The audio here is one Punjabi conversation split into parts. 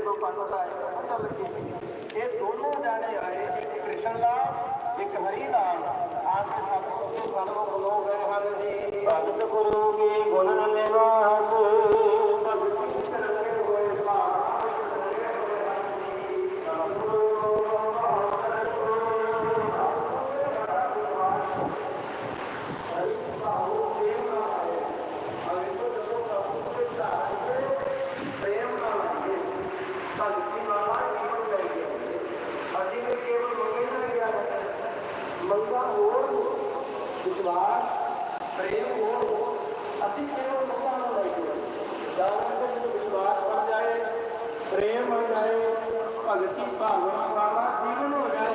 ਜਦੋਂ ਪੰਡਤ ਆਏ ਤਾਂ ਲੱਗੇ ਇਹ ਦੋਨੋਂ ਜਾਣੇ ਆਏ ਇੱਕ ਕ੍ਰਿਸ਼ਨ ਲਾਲ ਇੱਕ ਹਰੀ ਲਾਲ ਆਪ ਦੇ ਸਤਿਗੁਰੂ ਦੇ ਸਨਮੁਖ ਹੋ ਗਏ ਹਨ ਜੀ। ਭਗਤ ਗੁਰੂ ਕੀ ਗੁਣ ਨਿਵਾਸ ਭਗਤੀ ਕਰਨੇ ਹੋਏ ਭਾਗ ਪ੍ਰੇਮ ਨਾਲ ਆਈਏ ਭਗਤੀ ਨਾਲ ਜੀਵਨ ਲਈਏ ਅਸੀਂ ਵੀ ਕੇਵਲ ਮੰਗੇ ਨਾ ਗਿਆ ਮੰਗਾ ਹੋਰ ਵਿਸ਼ਵਾਸ ਪ੍ਰੇਮ ਹੋਰ ਅਸੀਂ ਕੇਵਲ ਮੰਗਾ ਨਾ ਲਈਏ ਜਾਨ ਵਿੱਚ ਵਿਸ਼ਵਾਸ ਬਣ ਜਾਏ ਪ੍ਰੇਮ ਬਣ ਜਾਏ ਭਗਤੀ ਭਾਵਨਾ ਵਾਲਾ ਜੀਵਨ ਹੋ ਜਾਏ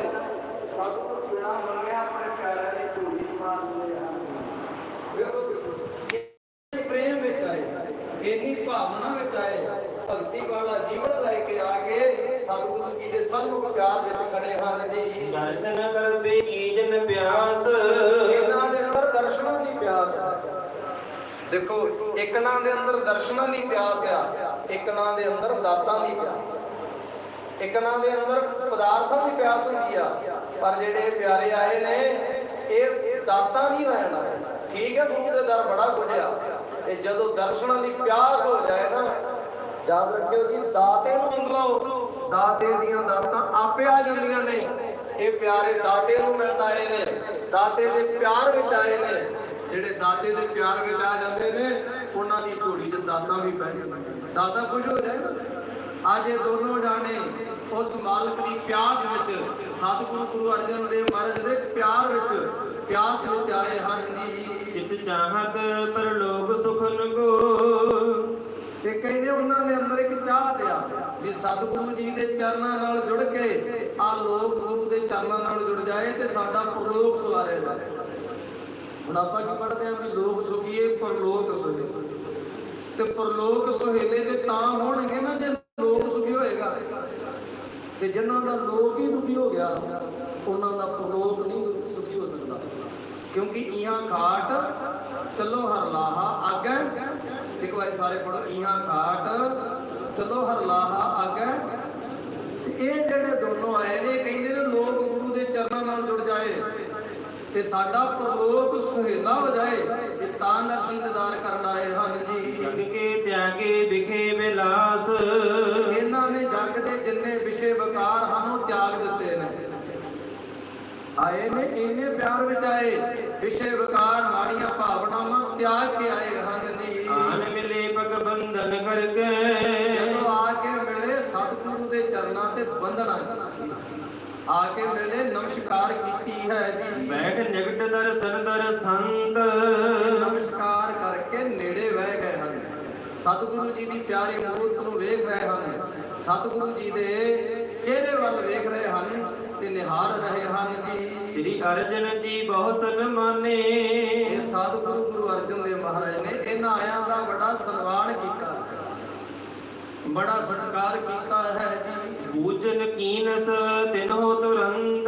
ਸਤਿਗੁਰ ਬਿਨਾ ਮੰਗਿਆ ਆਪਣੇ ਪਿਆਰਿਆਂ ਦੀ ਝੂਠੀ ਮਾਰ ਦਿੰਦੇ ਹਨ। ਇੰਨੀ ਪ੍ਰੇਮ ਵਿੱਚ ਆਏ ਇੰਨੀ ਭਾਵਨਾ ਵਿੱਚ ਆਏ ਭਗਤੀ ਵਾਲਾ ਜੀਵਨ ਲੈ ਕੇ ਆ ਕੇ ਸਤਿਗੁਰੂ ਜੀ ਦੇ ਸਨਮੁਖ ਪਿਆਰ ਵਿੱਚ ਖੜੇ ਹਨ ਜੀ। ਦਰਸ਼ਨ ਕਰਬੇ ਕੀਜਨ ਪਿਆਸ। ਇਹਨਾਂ ਦੇ ਅੰਦਰ ਦਰਸ਼ਨਾਂ ਦੀ ਪਿਆਸ ਦੇਖੋ ਇੱਕ ਨਾਂ ਦੇ ਅੰਦਰ ਦਰਸ਼ਨਾਂ ਦੀ ਪਿਆਸ ਆ। ਇੱਕ ਨਾਂ ਦੇ ਅੰਦਰ ਦਾਤਾਂ ਦੀ ਪਿਆਸ। ਇੱਕ ਨਾਂ ਦੇ ਅੰਦਰ ਪਦਾਰਥਾਂ ਦੀ ਪਿਆਸ ਹੁੰਦੀ ਆ। ਪਰ ਜਿਹੜੇ ਪਿਆਰੇ ਆਏ ਨੇ, ਇਹ ਦਾਤਾਂ ਨਹੀਂ ਲੈਣ ਠੀਕ ਹੈ, ਗੁਰੂ ਦੇ ਦਰ ਬੜਾ ਕੁਝ ਤੇ ਜਦੋਂ ਦਰਸ਼ਨਾਂ ਦੀ ਪਿਆਸ ਹੋ ਜਾਏ ਨਾ, ਯਾਦ ਰੱਖਿਓ ਜੀ ਦਾਤੇ ਨੂੰ ਮੰਗ ਲਓ। ਦਾਤੇ ਦੀਆਂ ਦਾਤਾਂ ਆਪੇ ਆ ਜਾਂਦੀਆਂ ਨੇ। ਇਹ ਪਿਆਰੇ ਦਾਤੇ ਨੂੰ ਮਿਲਣ ਆਏ ਨੇ। ਦਾਤੇ ਦੇ ਪਿਆਰ ਵਿੱਚ ਆਏ ਨੇ। ਜਿਹੜੇ ਦਾਤੇ ਦੇ ਪਿਆਰ ਵਿੱਚ ਆ ਜਾਂਦੇ ਨੇ ਉਹਨਾਂ ਦੀ ਝੋਲੀ 'ਚ ਦਾਤਾਂ ਵੀ ਪੈ ਜਾਂਦੀਆਂ ਦਾਤਾ ਖੁਸ਼ ਹੋ ਜਾਏ। ਅੱਜ ਇਹ ਦੋਨੋਂ ਜਾਣੇ ਉਸ ਮਾਲਕ ਦੀ ਪਿਆਸ ਵਿੱਚ ਸਤਿਗੁਰੂ ਗੁਰੂ ਅਰਜਨ ਦੇਵ ਮਹਾਰਾਜ ਦੇ ਪਿਆਰ ਵਿੱਚ ਪਿਆਸ ਵਿੱਚ ਆਏ ਹਨ ਜੀ। ਚਿਤ ਚਾਹਤ ਪਰਲੋਕ ਸੁਖਨ ਕੋ ਤੇ ਕਹਿੰਦੇ ਉਹਨਾਂ ਦੇ ਅੰਦਰ ਇੱਕ ਚਾਹਤ ਆ ਵੀ ਸਤਿਗੁਰੂ ਜੀ ਦੇ ਚਰਨਾਂ ਨਾਲ ਜੁੜ ਕੇ ਆ ਲੋਕ ਗੁਰੂ ਦੇ ਚਰਨਾਂ ਨਾਲ ਜੁੜ ਜਾਏ ਤੇ ਸਾਡਾ ਪਰਲੋਕ ਸਵਾਰਿਆ ਜਾਏ। ਹੁਣ ਆਪਾਂ ਕੀ ਪੜਦੇ ਆਂ ਵੀ ਲੋਕ ਸੁਖੀਏ, ਪਰਲੋਕ ਸੁਹੇਲੇ। ਤੇ ਪਰਲੋਕ ਸੁਹੇਲੇ ਤੇ ਤਾਂ ਹੋਣਗੇ ਨਾ ਜੇ ਲੋਕ ਸੁਖੀ ਹੋਏਗਾ। ਤੇ ਜਿਨ੍ਹਾਂ ਦਾ ਲੋਕ ਹੀ ਦੁਖੀ ਹੋ ਗਿਆ, ਉਹਨਾਂ ਦਾ ਪਰਲੋਕ ਨਹੀਂ ਸੁਖੀ ਹੋ ਸਕਦਾ। ਕਿਉਂਕਿ ਇਹਾਂ ਖਾਟ, ਚਲੋ ਹਰ ਲਾਹਾ ਆਗੇ ਇੱਕ ਵਾਰੀ ਸਾਰੇ ਪੜੋ ਇਹਾਂ ਖਾਟ, ਚਲੋ ਹਰ ਲਾਹਾ ਆਗੇ ਇਹ ਜਿਹੜੇ ਦੋਨੋਂ ਆਏ ਨੇ, ਕਹਿੰਦੇ ਨੇ ਲੋਕ ਗੁਰੂ ਦੇ ਚਰਨਾਂ ਨਾਲ ਜੁੜ ਜਾਏ। ਤੇ ਸਾਡਾ ਪਰਲੋਕ ਸੁਹੇਲਾ ਹੋ ਜਾਏ ਇਹ ਤਾਂ ਦਰਸ਼ਨ ਦਿਦਾਰ ਕਰਨ ਆਏ ਹਨ ਜੀ। ਜਗ ਕੇ ਤਿਆਗੇ ਵਿਖੇ ਵਿਲਾਸ। ਇਹਨਾਂ ਨੇ ਜੱਗ ਦੇ ਜਿੰਨੇ ਵਿਸ਼ੇ ਵਿਕਾਰ ਹਨ ਉਹ ਤਿਆਗ ਦਿੱਤੇ ਨੇ। ਆਏ ਨੇ ਇੰਨੇ ਪਿਆਰ ਵਿੱਚ ਆਏ ਵਿਸ਼ੇ ਵਿਕਾਰ ਮਾੜੀਆਂ ਭਾਵਨਾਵਾਂ ਤਿਆਗ ਕੇ ਆਏ ਹਨ ਜੀ। ਆਨ ਮਿਲੇ ਪਗ ਬੰਧਨ ਕਰਕੇ। ਜਦੋਂ ਆ ਕੇ ਮਿਲੇ ਸਤਿਗੁਰੂ ਦੇ ਚਰਨਾਂ ਤੇ ਬੰਦਨਾ ਆ ਕੇ ਮਿਲੇ ਨਮਸਕਾਰ ਕੀਤੀ ਹੈ ਜੀ। ਬੈਠ ਨਿਕਟ ਦਰਸ਼ਨ ਦਰਸੰਤ ਨਮਸਕਾਰ ਕਰਕੇ ਨੇੜੇ ਬਹਿ ਗਏ ਹਨ। ਸਤਿਗੁਰੂ ਜੀ ਦੀ ਪਿਆਰੀ ਮੂਰਤ ਨੂੰ ਵੇਖ ਰਹੇ ਹਨ। ਸਤਿਗੁਰੂ ਜੀ ਦੇ ਚਿਹਰੇ ਵੱਲ ਵੇਖ ਰਹੇ ਹਨ ਤੇ ਨਿਹਾਰ ਰਹੇ ਹਨ ਜੀ। ਸ੍ਰੀ ਅਰਜਨ ਜੀ ਬਹੁ ਸਨਮਾਨੇ। ਇਹ ਸਤਿਗੁਰੂ ਗੁਰੂ ਅਰਜਨ ਦੇਵ ਮਹਾਰਾਜ ਨੇ ਇਹਨਾਂ ਆਇਆਂ ਦਾ ਬੜਾ ਸਨਮਾਨ ਕੀਤਾ। ਬੜਾ ਸਤਿਕਾਰ ਕੀਤਾ ਹੈ ਜੀ। ਪੂਜਨ ਕੀਨਸ ਤਿਨੋ ਤੁਰੰਤ।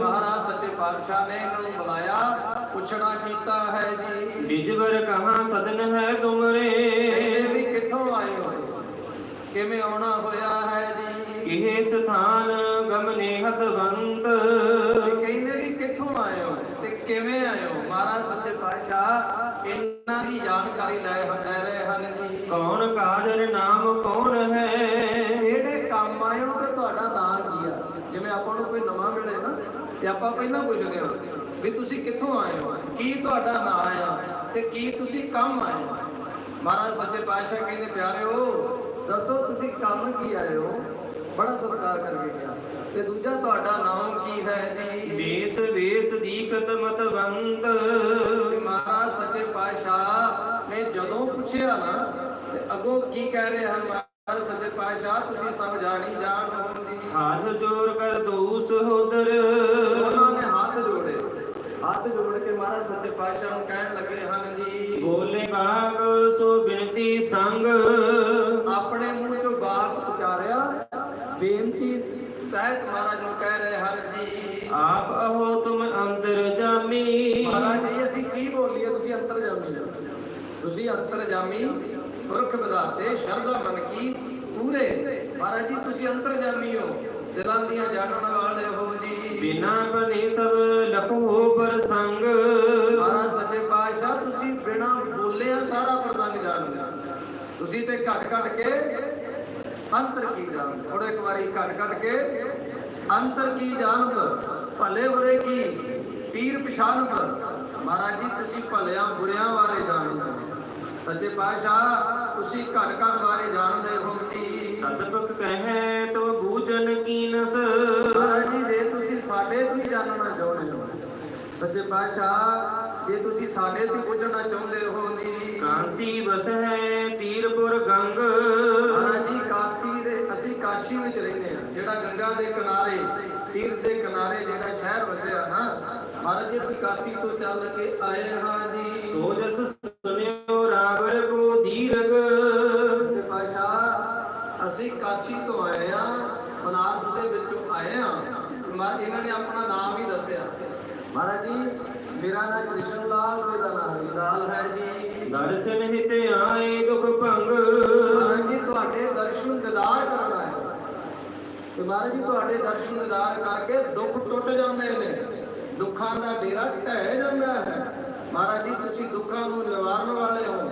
ਮਹਾਰਾਜ ਸੱਚੇ ਪਾਤਸ਼ਾਹ ਨੇ ਇਹਨਾਂ ਨੂੰ ਬੁਲਾਇਆ ਪੁੱਛਣਾ ਕੀਤਾ ਹੈ ਜੀ। ਨਿਜਵਰ ਕਹਾਂ ਸਦਨ ਹੈ ਤੁਮਰੇ? ਇਹ ਵੀ ਕਿੱਥੋਂ ਆਏ ਹੋ ਕਿਵੇਂ ਆਉਣਾ ਹੋਇਆ ਹੈ ਜੀ? ਕਿਹ ਸਥਾਨ ਗਮਨੇ ਹਤਵੰਤ। ਤੇ ਕਹਿੰਦੇ ਵੀ ਕਿੱਥੋਂ ਆਏ ਹੋ ਤੇ ਕਿਵੇਂ ਆਏ ਹੋ? ਮਹਾਰਾਜ ਸੱਚੇ ਪਾਤਸ਼ਾਹ ਇਹਨਾਂ ਦੀ ਜਾਣਕਾਰੀ ਲੈ ਲੈ ਰਹੇ ਹਨ ਜੀ। ਕੌਣ ਕਾਜਰ ਨਾਮ ਕੌਣ ਹੈ? ਆਪਾਂ ਨੂੰ ਕੋਈ ਨਵਾਂ ਮਿਲੇ ਨਾ ਤੇ ਆਪਾਂ ਪਹਿਲਾਂ ਪੁੱਛਦੇ ਹਾਂ ਵੀ ਤੁਸੀਂ ਕਿੱਥੋਂ ਆਏ ਹੋ? ਕੀ ਤੁਹਾਡਾ ਨਾਮ ਆ? ਤੇ ਕੀ ਤੁਸੀਂ ਕੰਮ ਆਏ ਹੋ? ਮਹਾਰਾਜ ਸੱਚੇ ਪਾਤਸ਼ਾਹ ਕਹਿੰਦੇ ਪਿਆਰਿਓ ਦੱਸੋ ਤੁਸੀਂ ਕੰਮ ਕੀ ਆਏ ਹੋ? ਬੜਾ ਸਤਿਕਾਰ ਕਰਕੇ ਗਿਆ। ਤੇ ਦੂਜਾ ਤੁਹਾਡਾ ਨਾਮ ਕੀ ਹੈ ਜੀ? ਵੇਸ ਵੇਸ ਦੀਖਤ ਮਤਵੰਤ ਮਹਾਰਾਜ ਸੱਚੇ ਪਾਤਸ਼ਾਹ ਨੇ ਜਦੋਂ ਪੁੱਛਿਆ ਨਾ ਤੇ ਅੱਗੋਂ ਕੀ ਕਹਿ ਰਹੇ ਹਨ? ਸੱਚੇ ਪਾਤਸ਼ਾਹ ਤੁਸੀਂ ਸਭ ਜਾਣੀ ਜਾਣ ਹੋ ਜੀ ਹਾਥ ਜੋਰ ਕਰ ਦਊ ਸਹੋਦਰ ਉਹਨਾਂ ਨੇ ਹੱਥ ਜੋੜੇ। ਹੱਥ ਜੋੜ ਕੇ ਮਹਾਰਾਜ ਸੱਚੇ ਪਾਤਸ਼ਾਹ ਨੂੰ ਕਹਿਣ ਲੱਗੇ ਹਨ ਜੀ ਬੋਲੇ ਬਾਗ ਸੋ ਬਿਨਤੀ ਸੰਗ। ਆਪਣੇ ਮੂੰਹ ਚੋਂ ਬਾਤ ਉਚਾਰਿਆ ਬੇਨਤੀ ਸਹਿਤ ਮਹਾਰਾਜ ਨੂੰ ਕਹਿ ਰਹੇ ਹਨ ਜੀ। ਆਪ ਅਹੋ ਤੁਮ ਅੰਤਰ ਜਾਮੀ। ਮਹਾਰਾਜ ਜੀ ਅਸੀਂ ਕੀ ਬੋਲੀਏ? ਤੁਸੀਂ ਅੰਤਰਜਾਮੀ ਹੋ। ਤੁਸੀਂ ਅੰਤਰਜਾਮੀ ਪੁਰਖ ਵਿਦਾਤੇ ਸ਼ਰਧਾ ਮਨ ਕੀ ਪੂਰੇ। ਮਹਾਰਾਜ ਜੀ ਤੁਸੀਂ ਅੰਤਰਜਾਮੀ ਹੋ ਦਿਲਾਂ ਦੀਆਂ ਜਾਣਨ ਵਾਲੇ ਹੋ ਜੀ। ਬਿਨਾ ਬਨੇ ਸਭ ਲਖੋ ਪ੍ਰਸੰਗ ਮਹਾਰਾਜ ਸੱਚੇ ਪਾਤਸ਼ਾਹ ਤੁਸੀਂ ਬਿਨਾ ਬੋਲਿਆ ਸਾਰਾ ਪ੍ਰਸੰਗ ਜਾਣਦੇ। ਤੁਸੀਂ ਤੇ ਘਟ ਘਟ ਕੇ ਅੰਤਰ ਕੀ ਜਾਣਦੇ ਥੋੜਾ ਇੱਕ ਵਾਰੀ ਘਟ ਘਟ ਕੇ ਅੰਤਰ ਕੀ ਜਾਣਤ ਭਲੇ ਬੁਰੇ ਕੀ? ਪੀਰ ਪਛਾਨਤ ਮਹਾਰਾਜ ਜੀ ਤੁਸੀਂ ਭਲਿਆਂ ਬੁਰਿਆਂ ਬਾਰੇ ਜਾਣਦੇ। ਸੱਚੇ ਪਾਤਸ਼ਾਹ ਤੁਸੀਂ ਘਟ ਘਟ ਬਾਰੇ ਜਾਣਦੇ ਹੋ ਜੀ। ਅਦਬਕ ਕਹੈ ਤੋ ਬੂਜਨ ਕੀਨਸ। ਜੀ ਜੇ ਤੁਸੀਂ ਸਾਡੇ ਤੋਂ ਹੀ ਜਾਣਨਾ ਚਾਹੁੰਦੇ ਹੋ ਸੱਚੇ ਪਾਤਸ਼ਾਹ ਜੇ ਤੁਸੀਂ ਸਾਡੇ ਤੋਂ ਪੁੱਛਣਾ ਚਾਹੁੰਦੇ ਹੋ ਜੀ। ਕਾਂਸੀ ਬਸੈ ਤੀਰਪੁਰ ਗੰਗ। ਜੀ ਕਾਸ਼ੀ ਦੇ ਅਸੀਂ ਕਾਸ਼ੀ ਵਿੱਚ ਰਹਿੰਦੇ ਹਾਂ ਜਿਹੜਾ ਗੰਗਾ ਦੇ ਕਿਨਾਰੇ ਤੀਰਥ ਦੇ ਕਿਨਾਰੇ ਜਿਹੜਾ ਸ਼ਹਿਰ ਵਸਿਆ ਨਾ ਮਹਾਰਾਜ ਜੀ ਅਸੀਂ ਕਾਸ਼ੀ ਤੋਂ ਚੱਲ ਕੇ ਆਏ ਹਾਂ ਜੀ। ਸੋ ਜਸ ਸੁਨਿਓ ਰਾਵਰ ਕੋ ਕਾਸ਼ੀ ਤੋਂ ਆਏ ਆ ਬਨਾਰਸ ਦੇ ਵਿੱਚੋਂ ਆਏ ਆ। ਮਹਾਰਾਜ ਇਹਨਾਂ ਨੇ ਆਪਣਾ ਨਾਮ ਹੀ ਦੱਸਿਆ। ਮਹਾਰਾਜ ਜੀ ਮੇਰਾ ਨਾਮ ਕ੍ਰਿਸ਼ਨ ਲਾਲ ਦਾ ਨਾਮ ਹਰੀਲਾਲ ਹੈ ਜੀ। ਦਰਸ਼ਨ ਹਿਤ ਆਏ ਦੁਖ ਭੰਗ। ਮਹਾਰਾਜ ਜੀ ਤੁਹਾਡੇ ਦਰਸ਼ਨ ਦਿਦਾਰ ਕਰਨ ਆਏ ਤੇ ਮਹਾਰਾਜ ਜੀ ਤੁਹਾਡੇ ਦਰਸ਼ਨ ਦਿਦਾਰ ਕਰਕੇ ਦੁੱਖ ਟੁੱਟ ਜਾਂਦੇ ਨੇ। ਦੁੱਖਾਂ ਦਾ ਡੇਰਾ ਢਹਿ ਜਾਂਦਾ ਹੈ। ਮਹਾਰਾਜ ਜੀ ਤੁਸੀਂ ਦੁੱਖਾਂ ਨੂੰ ਨਿਵਾਰਨ ਵਾਲੇ ਹੋ।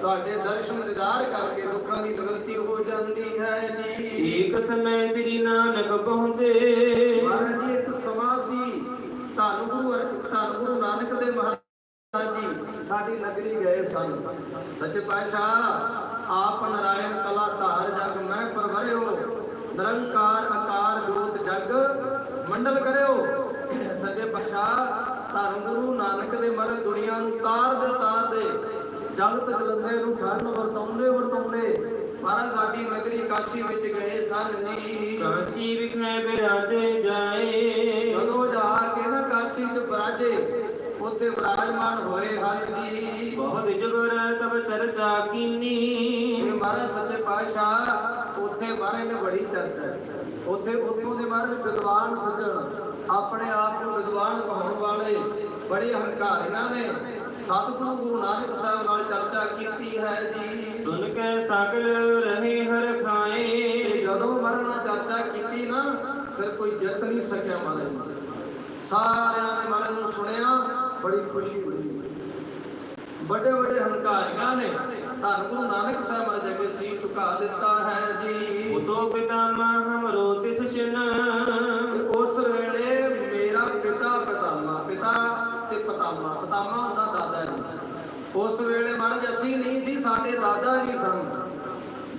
ਤੁਹਾਡੇ ਦਰਸ਼ਨ ਦਿਦਾਰ ਕਰਕੇ ਦੁੱਖਾਂ ਦੀ ਨਿਵਰਤੀ ਹੋ ਜਾਂਦੀ ਹੈ ਜੀ। ਏਕ ਸਮੈ ਸ੍ਰੀ ਨਾਨਕ ਪਹੁੰਚੇ। ਮਹਾਰਾਜ ਜੀ ਇੱਕ ਸਮਾਂ ਸੀ। ਧੰਨ ਗੁਰੂ ਧੰਨ ਗੁਰੂ ਨਾਨਕ ਦੇ ਮਹਾਰਾਜ ਜੀ ਸਾਡੀ ਨਗਰੀ ਗਏ ਸਨ। ਸੱਚੇ ਪਾਤਸ਼ਾਹ ਆਪ ਨਾਰਾਇਣ ਕਲਾ ਧਾਰ ਜਗ ਮੈਂ ਪਰਵਰਿਓ। ਨਿਰੰਕਾਰ ਆਕਾਰ ਜੋਤ ਜਗ ਮੰਡਲ ਕਰਿਓ। ਸੱਚੇ ਪਾਤਸ਼ਾਹ ਧੰਨ ਗੁਰੂ ਨਾਨਕ ਦੇ ਮਹਾਰਾਜ ਦੁਨੀਆ ਨੂੰ ਤਾਰ ਦੇ ਤਾਰ ਦੇ। ਜਗਤ ਜਲੰਦੇ ਨੂੰ ਠੰਡ ਵਰਤਾਉਂਦੇ ਵਰਤਾਉਂਦੇ ਮਹਾਰਾਜ ਸਾਡੀ ਨਗਰੀ ਕਾਸ਼ੀ ਵਿੱਚ ਗਏ ਸਨ ਜੀ ਕਾਂਸੀ ਵਿਖੇ ਬਿਰਾਜੇ ਜਾਏ। ਜਦੋਂ ਜਾ ਕੇ ਨਾ ਕਾਸ਼ੀ ਚ ਬਰਾਜੇ ਉੱਥੇ ਵਿਰਾਜਮਾਨ ਹੋਏ ਹਨ ਜੀ ਬਹੁਤ ਜਬਰ ਤਬ ਚਰਚਾ ਇਹ ਕੀਨੀ ਮਹਾਰਾਜ ਸੱਚੇ ਪਾਤਸ਼ਾਹ ਉੱਥੇ ਮਹਾਰਾਜ ਨੇ ਬੜੀ ਚਰਚਾ। ਉੱਥੇ ਉੱਥੋਂ ਦੇ ਮਹਾਰਾਜ ਵਿਦਵਾਨ ਸੱਜਣ ਆਪਣੇ ਆਪ ਨੂੰ ਵਿਦਵਾਨ ਕਹਾਉਣ ਵਾਲੇ ਬੜੇ ਹੰਕਾਰੀਆਂ ਨੇ। ਸਤਿਗੁਰੂ ਗੁਰੂ ਨਾਨਕ ਸਾਹਿਬ ਨਾਲ ਚਰਚਾ ਕੀਤੀ ਹੈ ਜੀ। ਸੁਨ ਕੇ ਸਗਲ ਰਹੇ ਹਰ ਤੇ ਖਾਏ ਜਦੋਂ ਮਹਾਰਾਜ ਨਾਲ ਚਰਚਾ ਕੀਤੀ ਨਾ ਫਿਰ ਕੋਈ ਜਿੱਤ ਨਹੀਂ ਸਕਿਆ ਮਹਾਰਾਜ ਨੂੰ। ਸਾਰਿਆਂ ਨੇ ਮਹਾਰਾਜ ਨੂੰ ਸੁਣਿਆ ਬੜੀ ਖੁਸ਼ੀ ਹੋਈ। ਵੱਡੇ ਵੱਡੇ ਹੰਕਾਰੀਆਂ ਨੇ ਧੰਨ ਗੁਰੂ ਨਾਨਕ ਸਾਹਿਬ ਮਹਾਰਾਜ ਅੱਗੇ ਸੀ ਝੁਕਾ ਦਿੱਤਾ ਹੈ ਜੀ। ਉਤੋ ਪਿਤਾਮਾ ਹਮਰੋ ਤਿਸ ਛਿਨ ਤੇ ਉਸ ਵੇਲੇ ਮੇਰਾ ਪਿਤਾ ਪਿਤਾਮਾ ਪਿਤਾ ਤੇ ਪਤਾਮਾ। ਪਤਾਮਾ ਹੁੰਦਾ ਦਾਦਾ ਜੀ। ਉਸ ਵੇਲੇ ਮਹਾਰਾਜ ਅਸੀਂ ਨਹੀਂ ਸੀ ਸਾਡੇ ਦਾਦਾ ਜੀ ਸਨ।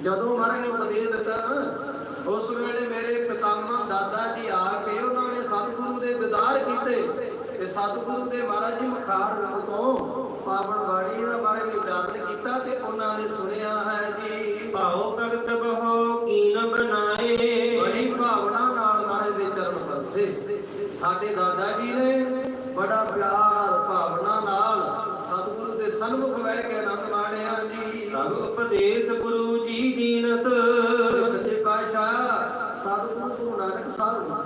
ਜਦੋਂ ਮਹਾਰਾਜ ਨੇ ਉਪਦੇਸ਼ ਦਿੱਤਾ ਨਾ ਉਸ ਵੇਲੇ ਮੇਰੇ ਪਿਤਾਮਾ ਦਾਦਾ ਜੀ ਆ ਕੇ ਉਹਨਾਂ ਨੇ ਸਤਿਗੁਰੂ ਦੇ ਦੀਦਾਰ ਕੀਤੇ। ਤੇ ਸਤਿਗੁਰੂ ਦੇ ਮਹਾਰਾਜ ਜੀ ਮਖਾਰ ਰੰਗ ਤੋਂ ਪਾਵਨ ਬਾਣੀ ਦਾ ਬਾਰੇ ਵੀ ਉਚਾਰਨ ਕੀਤਾ ਤੇ ਉਹਨਾਂ ਨੇ ਸੁਣਿਆ ਹੈ ਜੀ ਭਾਉ ਭਗਤ ਬਹੁ ਕੀਨ ਬਣਾਏ। ਬੜੀ ਭਾਵਨਾ ਨਾਲ ਮਹਾਰਾਜ ਦੇ ਚਰਨ ਪਰਸੇ। ਸਾਡੇ ਦਾਦਾ ਜੀ ਨੇ ਬੜਾ ਪਿਆਰ ਭਾਵਨਾ ਨਾਲ ਸਤਿਗੁਰੂ ਦੇ ਸਨਮੁਖ ਬਹਿ ਕੇ ਆਨੰਦ ਮਾਣਿਆ ਜੀ ਤਬ ਉਪਦੇਸ਼ ਗੁਰੂ ਜੀ ਦੀਨਸ ਸੱਚੇ ਪਾਤਸ਼ਾਹ ਸਤਿਗੁਰੂ ਗੁਰੂ ਨਾਨਕ ਸਾਹਿਬ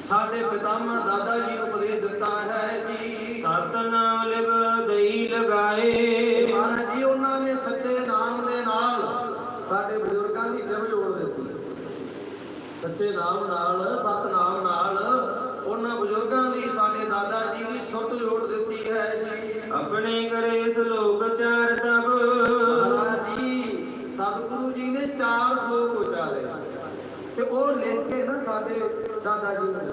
ਸਾਡੇ ਪਿਤਾਮਾ ਦਾਦਾ ਜੀ ਨੂੰ ਉਪਦੇਸ਼ ਦਿੱਤਾ ਹੈ ਜੀ। ਸਤ ਨਾਮ ਲਿਵ ਦਈ ਲਗਾਏ। ਮਹਾਰਾਜ ਜੀ ਉਹਨਾਂ ਨੇ ਸੱਚੇ ਨਾਮ ਦੇ ਨਾਲ ਸਾਡੇ ਬਜ਼ੁਰਗਾਂ ਦੀ ਜਿਮ ਜੋੜ ਦਿੱਤੀ। ਸੱਚੇ ਨਾਮ ਨਾਲ ਸਤ ਨਾਮ ਨਾਲ ਉਹਨਾਂ ਬਜ਼ੁਰਗਾਂ ਦੀ ਸਾਡੇ ਦਾਦਾ ਜੀ ਦੀ ਸੁਰਤ ਜੋੜ ਦਿੱਤੀ ਹੈ ਜੀ। ਆਪਣੇ ਕਰੇ ਸ਼ਲੋਕ ਚਾਰ ਤਬ ਮਹਾਰਾਜ ਜੀ ਸਤਿਗੁਰੂ ਜੀ ਨੇ ਚਾਰ ਸ਼ਲੋਕ ਉਚਾਰੇ ਤੇ ਉਹ ਲਿਖ ਨਾ ਸਾਡੇ ਦਾਦਾ ਜੀ ਨੇ,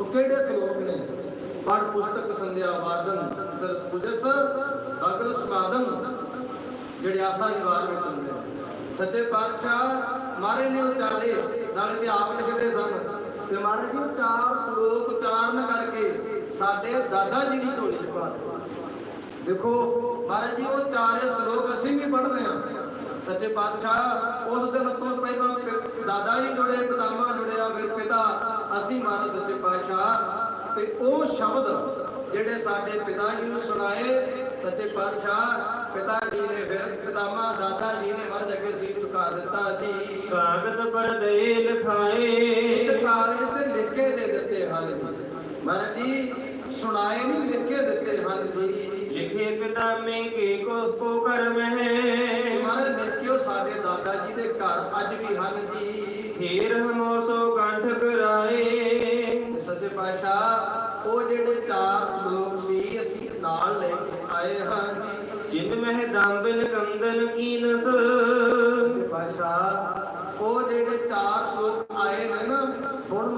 ਉਹ ਕਿਹੜੇ ਸ਼ਲੋਕ ਨੇ? ਪੜ ਪੁਸਤਕ ਸੰਧਿਆ ਵਾਦਨ ਸਰ ਪੁਜਸ ਅਗਲ ਸਮਾਦਨ ਜਿਹੜੇ ਆਸਾ ਦੀ ਵਿੱਚ ਹੁੰਦੇ ਸੱਚੇ ਪਾਤਸ਼ਾਹ ਮਾਰੇ ਨੇ ਉਚਾਰੇ ਨਾਲੇ ਤੇ ਆਪ ਲਿਖਦੇ ਸਨ। ਤੇ ਮਹਾਰਾਜ ਜੀ, ਉਹ ਚਾਰ ਸ਼ਲੋਕ ਉਚਾਰਨ ਕਰਕੇ ਸਾਡੇ ਦਾਦਾ ਜੀ ਦੀ ਝੋਲੀ ਪਾ ਦੇਖੋ, ਮਹਾਰਾਜ ਜੀ, ਉਹ ਚਾਰੇ ਸ਼ਲੋਕ ਅਸੀਂ ਵੀ ਪੜ੍ਹਦੇ ਹਾਂ। ਸੱਚੇ ਪਾਤਸ਼ਾਹ ਉਸ ਦਿਨ ਤੋਂ ਪਹਿਲਾਂ ਦਾਦਾ ਜੀ ਜੁੜੇ ਪਿਤਾਮਾ ਜੁੜਿਆ ਫਿਰ ਪਿਤਾ। ਅਸੀਂ ਮਹਾਰਾਜ ਸੱਚੇ ਪਾਤਸ਼ਾਹ। ਤੇ ਉਹ ਸ਼ਬਦ ਜਿਹੜੇ ਸਾਡੇ ਪਿਤਾ ਜੀ ਨੂੰ ਸੁਣਾਏ ਸੱਚੇ ਪਾਤਸ਼ਾਹ ਪਿਤਾ ਜੀ ਨੇ ਫਿਰ ਪਿਤਾਮਾ ਦਾਦਾ ਜੀ ਨੇ ਮਹਾਰਾਜ ਅੱਗੇ ਸੀਰ ਝੁਕਾ ਦਿੱਤਾ ਜੀ। ਕਾਗਦ ਪਰ ਦੇ ਲਿਖਾਏ ਇੱਕ ਕਾਗਜ਼ ਤੇ ਲਿਖ ਕੇ ਦੇ ਦਿੱਤੇ ਹਨ ਜੀ। ਮਹਾਰਾਜ ਜੀ ਸੁਣਾਏ ਨਹੀਂ ਲਿਖ ਕੇ ਦਿੱਤੇ ਹਨ ਜੀ। ਲਿਖੇ ਪਿਤਾ ਮੇ ਕੇ ਕੋ ਕਰਮ ਹੈ। ਮਹਾਰਾਜ ਨਿਰਕਿਓ ਸਾਡੇ ਦਾਦਾ ਜੀ ਦੇ ਘਰ ਅੱਜ ਵੀ ਹਨ ਜੀ। ਫੇਰ ਹਮੋ ਸੋ ਕੰਠ ਕਰਾਏ। ਸੱਚੇ ਪਾਤਸ਼ਾਹ ਉਹ ਜਿਹੜੇ ਚਾਰ ਸ਼ਲੋਕ ਸੀ ਅਸੀਂ ਨਾਲ ਲੈ ਕੇ ਆਏ ਹਾਂ ਜਿਨ ਮਹਿ ਦਾੰਬਨ ਕੰਦਨ ਕੀਨਸ ਸੱਚੇ ਪਾਤਸ਼ਾਹ ਉਹ ਜਿਹੜੇ ਚਾਰ ਸ਼ਲੋਕ ਆਏ ਨੇ ਨਾ ਹੁਣ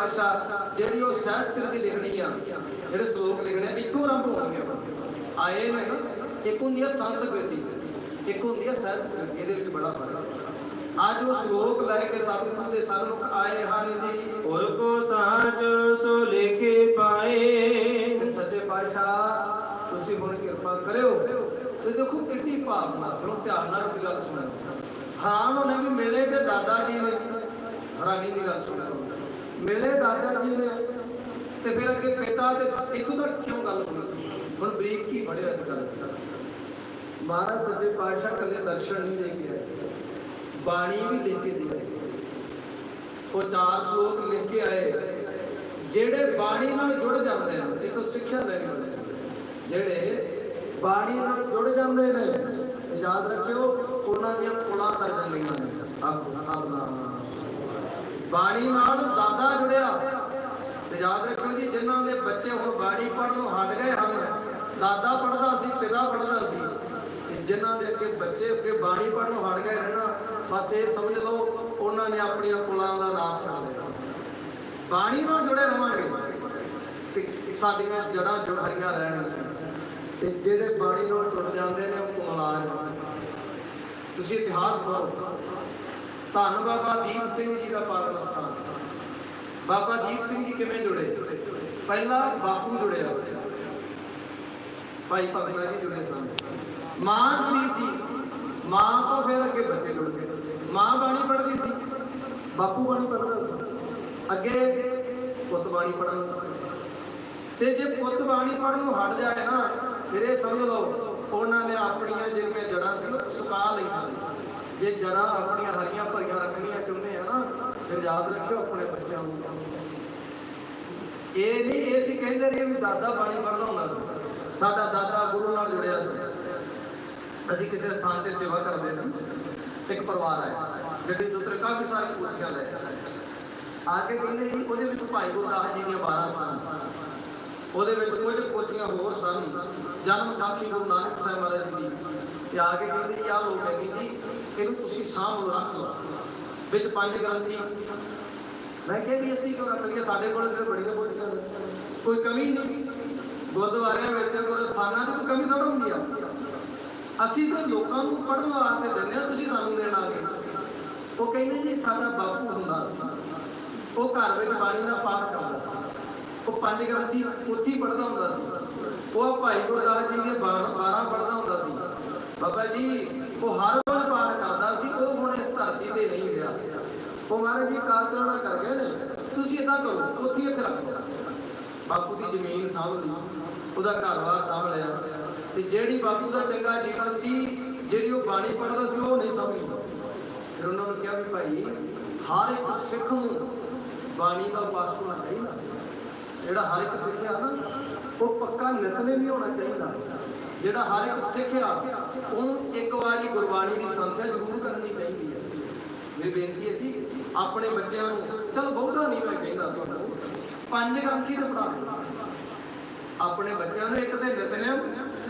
ਪਾਤਸ਼ਾਹ ਜਿਹੜੀ ਉਹ ਸੰਸਕ੍ਰਿਤ ਦੀ ਲਿਖਣੀ ਆ ਜਿਹੜੇ ਸ਼ਲੋਕ ਲਿਖਣੇ ਆ, ਇੱਥੋਂ ਆਰੰਭ ਹੋਣਗੇ ਆਏ ਨੇ ਨਾ ਇੱਕ ਹੁੰਦੀ ਆ ਸੰਸਕ੍ਰਿਤੀ ਇੱਕ ਹੁੰਦੀ ਆ ਸੰਸਕ੍ਰਿਤ ਇਹਦੇ ਵਿੱਚ ਬੜਾ ਫ਼ਰਕ ਅੱਜ ਉਹ ਸ਼ਲੋਕ ਲੈ ਕੇ ਸਤਿਗੁਰੂ ਦੇ ਸਨਮੁਖ ਆਏ ਹਨ ਜੀ। ਔਰ ਕੋ ਸਾਚ ਸੋ ਲੇਖੇ ਪਾਏ। ਸੱਚੇ ਪਾਤਸ਼ਾਹ ਤੁਸੀਂ ਹੁਣ ਕਿਰਪਾ ਕਰਿਓ। ਤੇ ਦੇਖੋ ਕਿੰਨੀ ਭਾਵਨਾ ਸੁਣੋ ਧਿਆਨ ਨਾਲ ਦੀ ਗੱਲ ਸੁਣੋ। ਹਾਂ ਉਹਨੇ ਵੀ ਮਿਲੇ ਤੇ ਦਾਦਾ ਜੀ ਨੇ ਹੈਰਾਨੀ ਦੀ ਗੱਲ ਸੁਣੋ। ਮਿਲੇ ਦਾਦਾ ਜੀ ਨੇ ਤੇ ਫਿਰ ਅੱਗੇ ਪਿਤਾ ਤੇ ਇੱਥੋਂ ਤੱਕ ਕਿਉਂ ਗੱਲ ਹੋਈ? ਹੁਣ ਬਰੀਕ ਕੀ ਪੜਿਆ ਇਸ ਗੱਲ ਮਹਾਰਾਜ ਸੱਚੇ ਪਾਤਸ਼ਾਹ ਕੱਲੇ ਦਰਸ਼ਨ ਨਹੀਂ ਦੇ ਕੇ ਆਏ। ਬਾਣੀ ਵੀ ਲਿਖ ਕੇ ਦੇ ਆਏ। ਉਹ ਚਾਰ ਸ਼ਲੋਕ ਲਿਖ ਕੇ ਆਏ। ਜਿਹੜੇ ਬਾਣੀ ਨਾਲ ਜੁੜ ਜਾਂਦੇ ਨੇ, ਇਥੋਂ ਸਿੱਖਿਆ ਲੈਣੀ ਹੁੰਦੀ ਜਿਹੜੇ ਬਾਣੀ ਨਾਲ ਜੁੜ ਜਾਂਦੇ ਨੇ, ਯਾਦ ਰੱਖਿਓ, ਉਹਨਾਂ ਦੀਆਂ ਪੁਲਾਂ ਕਰ ਜਾਂਦੀਆਂ ਨੇ। ਆਪ ਸਾਧਨਾ ਬਾਣੀ ਨਾਲ ਦਾਦਾ ਜੁੜਿਆ। ਤੇ ਯਾਦ ਰੱਖਿਓ ਜੀ, ਜਿਨ੍ਹਾਂ ਦੇ ਬੱਚੇ ਹੁਣ ਬਾਣੀ ਪੜ੍ਹਨੋਂ ਹਟ ਗਏ ਹਨ, ਦਾਦਾ ਪੜ੍ਹਦਾ ਸੀ, ਪਿਤਾ ਪੜ੍ਹਦਾ ਸੀ ਜਿਨ੍ਹਾਂ ਦੇ ਅੱਗੇ ਬੱਚੇ ਅੱਗੇ ਬਾਣੀ ਪੜ੍ਹਨੋਂ ਹਟ ਗਏ ਨੇ ਬਸ ਇਹ ਸਮਝ ਲਓ, ਉਹਨਾਂ ਨੇ ਆਪਣੀਆਂ ਪੁਲਾਂ ਦਾ ਨਾਸ਼ ਕਰ ਲਿਆ। ਬਾਣੀ ਨਾਲ ਜੁੜੇ ਰਵਾਂਗੇ। ਤੇ ਸਾਡੀਆਂ ਜੜਾਂ ਜੁੜੀਆਂ ਰਹਿਣ। ਰਹਿਣਗੀਆਂ ਤੇ ਜਿਹੜੇ ਬਾਣੀ ਨਾਲ ਜੁੜ ਜਾਂਦੇ ਨੇ, ਉਹ ਕਮਲਾਜ ਤੁਸੀਂ ਇਤਿਹਾਸ ਪੜ੍ਹੋ। ਧੰਨ ਬਾਬਾ ਦੀਪ ਸਿੰਘ ਜੀ ਦਾ ਪਾਵਨ ਸਥਾਨ। ਬਾਬਾ ਦੀਪ ਸਿੰਘ ਜੀ ਕਿਵੇਂ ਜੁੜੇ? ਪਹਿਲਾ ਬਾਪੂ ਜੁੜਿਆ ਸੀ। ਭਾਈ ਭਗਤਾ ਜੀ ਜੁੜੇ ਸਨ। ਮਾਂ ਜੁੜੀ ਸੀ। ਮਾਂ ਤੋਂ ਫਿਰ ਅੱਗੇ ਬੱਚੇ ਜੁੜ ਗਏ। ਮਾਂ ਬਾਣੀ ਪੜ੍ਹਦੀ ਸੀ। ਬਾਪੂ ਬਾਣੀ ਪੜ੍ਹਦਾ ਸੀ। ਅੱਗੇ ਪੁੱਤ ਬਾਣੀ ਪੜ੍ਹਨ ਤੇ ਜੇ ਪੁੱਤ ਬਾਣੀ ਪੜ੍ਹਨ ਨੂੰ ਹਟ ਜਾਏ ਨਾ, ਫਿਰ ਇਹ ਸਮਝ ਲਓ, ਉਹਨਾਂ ਨੇ ਆਪਣੀਆਂ ਜਿਹੜੀਆਂ ਜੜਾਂ ਸੀ ਸੁਕਾ ਲਈਆਂ ਜੇ ਜੜਾਂ ਆਪਣੀਆਂ ਹਰੀਆਂ ਭਰੀਆਂ ਰੱਖਣੀਆਂ ਚਾਹੁੰਦੇ ਆ ਨਾ, ਫਿਰ ਯਾਦ ਰੱਖਿਓ ਆਪਣੇ ਬੱਚਿਆਂ ਨੂੰ। ਇਹ ਨਹੀਂ, ਇਹ ਸੀ ਕਹਿੰਦੇ ਰਹੇ ਵੀ ਦਾਦਾ ਬਾਣੀ ਪੜ੍ਹਦਾ ਹੁੰਦਾ ਸੀ। ਸਾਡਾ ਦਾਦਾ ਗੁਰੂ ਨਾਲ ਜੁੜਿਆ ਸੀ। ਅਸੀਂ ਕਿਸੇ ਸਥਾਨ ਤੇ ਸੇਵਾ ਕਰਦੇ ਸੀ। ਇੱਕ ਪਰਿਵਾਰ ਆਇਆ। ਗੱਡੀ ਦੇ ਉੱਤੇ ਕਾਫੀ ਸਾਰੀ ਪੋਥੀਆਂ ਲੈ ਆ ਕੇ ਕਹਿੰਦੇ ਜੀ, ਉਹਦੇ ਵਿੱਚ ਭਾਈ ਗੁਰਦਾਸ ਜੀ ਦੀਆਂ 12 ਸਨ। ਉਹਦੇ ਵਿੱਚ ਕੁਝ ਪੋਥੀਆਂ ਹੋਰ ਸਨ। ਜਨਮ ਸਾਖੀ ਗੁਰੂ ਨਾਨਕ ਸਾਹਿਬ ਮਹਾਰਾਜ ਜੀ ਦੀ। ਤੇ ਆ ਕੇ ਕਹਿੰਦੇ ਜੀ ਆਹ ਲੋਕ ਹੈ ਜੀ? ਇਹਨੂੰ ਤੁਸੀਂ ਸਾਂਭ ਲਓ, ਰੱਖ ਲਓ। ਵਿੱਚ ਪੰਜ ਗ੍ਰੰਥੀ ਮੈਂ ਕਿਹਾ ਵੀ ਅਸੀਂ ਕਿਉਂ ਰੱਖ ਲਈਏ ਸਾਡੇ ਕੋਲ ਤੇ ਬੜੀਆਂ ਪੋਥੀਆਂ ਕੋਈ ਕਮੀ ਨਹੀਂ। ਗੁਰਦੁਆਰਿਆਂ ਵਿੱਚ, ਗੁਰਸਥਾਨਾਂ 'ਚ ਕੋਈ ਕਮੀ ਥੋੜਾ ਹੁੰਦੀ ਆ। ਅਸੀਂ ਤਾਂ ਲੋਕਾਂ ਨੂੰ ਪੜ੍ਹਨ ਵਾਸਤੇ ਦਿੰਦੇ ਆ ਤੁਸੀਂ ਸਾਨੂੰ ਦੇਣ ਆ ਗਏ। ਉਹ ਕਹਿੰਦੇ ਜੀ, ਸਾਡਾ ਬਾਪੂ ਹੁੰਦਾ ਸੀ। ਉਹ ਘਰ ਵਿੱਚ ਬਾਣੀ ਦਾ ਪਾਠ ਕਰਦਾ ਸੀ। ਉਹ ਪੰਜ ਗ੍ਰੰਥੀ ਉੱਥੇ ਪੜ੍ਹਦਾ ਹੁੰਦਾ ਸੀ। ਉਹ ਭਾਈ ਗੁਰਦਾਸ ਜੀ ਦੇ 12 ਪੜ੍ਹਦਾ ਹੁੰਦਾ ਸੀ। ਬਾਬਾ ਜੀ, ਉਹ ਹਰ ਰੋਜ਼ ਪਾਠ ਕਰਦਾ ਸੀ, ਉਹ ਹੁਣ ਇਸ ਧਰਤੀ ਤੇ ਨਹੀਂ ਰਿਹਾ। ਉਹ ਮਹਾਰਾਜ ਜੀ ਕਾਤਰਣਾ ਕਰ ਗਏ ਨੇ। ਤੁਸੀਂ ਇਦਾਂ ਕਰੋ, ਉੱਥੇ ਇੱਥੇ ਰੱਖ ਲਓ। ਬਾਪੂ ਦੀ ਜ਼ਮੀਨ ਸਾਂਭ ਲਈ, ਉਹਦਾ ਘਰ-ਬਾਰ ਸਾਂਭ ਲਿਆ। ਤੇ ਜਿਹੜੀ ਬਾਪੂ ਦਾ ਚੰਗਾ ਜੀਵਨ ਸੀ, ਜਿਹੜੀ ਉਹ ਬਾਣੀ ਪੜ੍ਹਦਾ ਸੀ, ਉਹ ਨਹੀਂ ਸਮਝੀ ਫਿਰ ਉਹਨਾਂ ਨੂੰ ਕਿਹਾ ਵੀ ਭਾਈ, ਹਰ ਇੱਕ ਸਿੱਖ ਨੂੰ ਬਾਣੀ ਦਾ ਉਪਾਸਕ ਹੋਣਾ ਚਾਹੀਦਾ। ਜਿਹੜਾ ਹਰ ਇੱਕ ਸਿੱਖਿਆ ਨਾ, ਉਹ ਪੱਕਾ ਨਿਤਨੇਮ ਵੀ ਹੋਣਾ ਚਾਹੀਦਾ। ਜਿਹੜਾ ਹਰ ਇੱਕ ਸਿੱਖ ਆ ਉਹਨੂੰ ਇੱਕ ਵਾਰੀ ਗੁਰਬਾਣੀ ਦੀ ਸੰਥਿਆ ਜ਼ਰੂਰ ਕਰਨੀ ਚਾਹੀਦੀ ਹੈ। ਮੇਰੀ ਬੇਨਤੀ ਹੈ ਜੀ, ਆਪਣੇ ਬੱਚਿਆਂ ਨੂੰ, ਚਲੋ ਬਹੁਤਾ ਨਹੀਂ ਮੈਂ ਕਹਿੰਦਾ ਤੁਹਾਨੂੰ, ਪੰਜ ਗ੍ਰੰਥੀ ਦੇ ਪੜਾਓ ਆਪਣੇ ਬੱਚਿਆਂ ਨੂੰ ਇੱਕ ਤੇ ਨਿਤਨੇਮ,